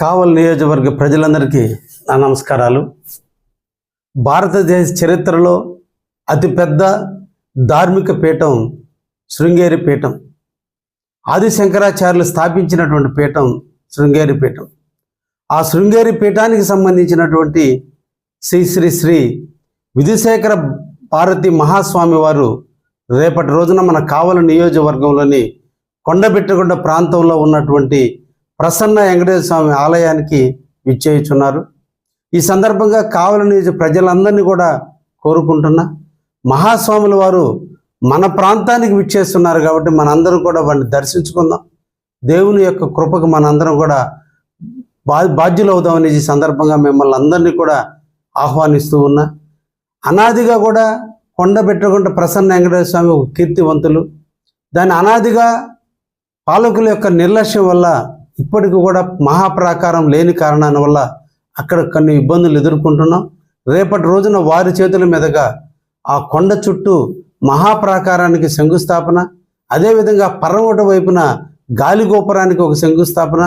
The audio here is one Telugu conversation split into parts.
కావల్ నియోజకవర్గ ప్రజలందరికీ నా నమస్కారాలు. భారతదేశ చరిత్రలో అతిపెద్ద ధార్మిక పీఠం శృంగేరి పీఠం. ఆది శంకరాచార్యులు స్థాపించినటువంటి పీఠం శృంగేరి పీఠం. ఆ శృంగేరి పీఠానికి సంబంధించినటువంటి శ్రీ శ్రీ శ్రీ విధుశేఖర భారతి మహాస్వామి వారు రేపటి రోజున మన కావల నియోజకవర్గంలోని కొండబెట్టగుండ ప్రాంతంలో ఉన్నటువంటి ప్రసన్న వెంకటేశ్వర స్వామి ఆలయానికి విచ్చేయుచున్నారు. ఈ సందర్భంగా కావల నియోజక ప్రజలందరినీ కూడా కోరుకుంటున్నా మహాస్వాముల వారు మన ప్రాంతానికి విచ్చేస్తున్నారు కాబట్టి మనందరం కూడా వారిని దర్శించుకుందాం. దేవుని యొక్క కృపకు మనందరం కూడా బా బాధ్యులు అవుదామని ఈ సందర్భంగా మిమ్మల్ని అందరినీ కూడా ఆహ్వానిస్తూ ఉన్నా. అనాదిగా కూడా కొండబెట్టకుండా ప్రసన్న వెంకటేశ్వర స్వామి ఒక కీర్తివంతులు. దాని అనాదిగా పాలకుల యొక్క నిర్లక్ష్యం వల్ల ఇప్పటికి కూడా మహాప్రాకారం లేని కారణాల వల్ల అక్కడ కొన్ని ఇబ్బందులు ఎదుర్కొంటున్నాం. రేపటి రోజున వారి చేతుల మీదుగా ఆ కొండ చుట్టూ మహాప్రాకారానికి శంకుస్థాపన అదేవిధంగా పరమట వైపున గాలిగోపురానికి ఒక శంకుస్థాపన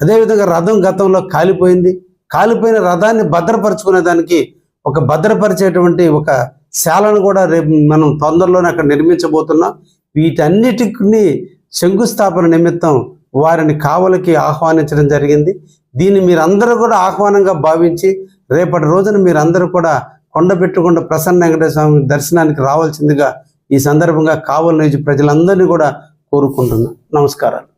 అదేవిధంగా రథం గతంలో కాలిపోయింది. కాలిపోయిన రథాన్ని భద్రపరుచుకునే దానికి ఒక భద్రపరిచేటువంటి ఒక శాలను కూడా రేపు మనం తొందరలోనే అక్కడ నిర్మించబోతున్నాం. వీటన్నిటిని శంకుస్థాపన నిమిత్తం వారిని కావలికి ఆహ్వానించడం జరిగింది. దీన్ని మీరందరూ కూడా ఆహ్వానంగా భావించి రేపటి రోజున మీరందరూ కూడా కొండపెట్టుకుండా ప్రసన్న వెంకటేశ్వర స్వామి దర్శనానికి రావాల్సిందిగా ఈ సందర్భంగా కావలి నుంచి ప్రజలందరినీ కూడా కోరుకుంటున్నాను నమస్కారాలు.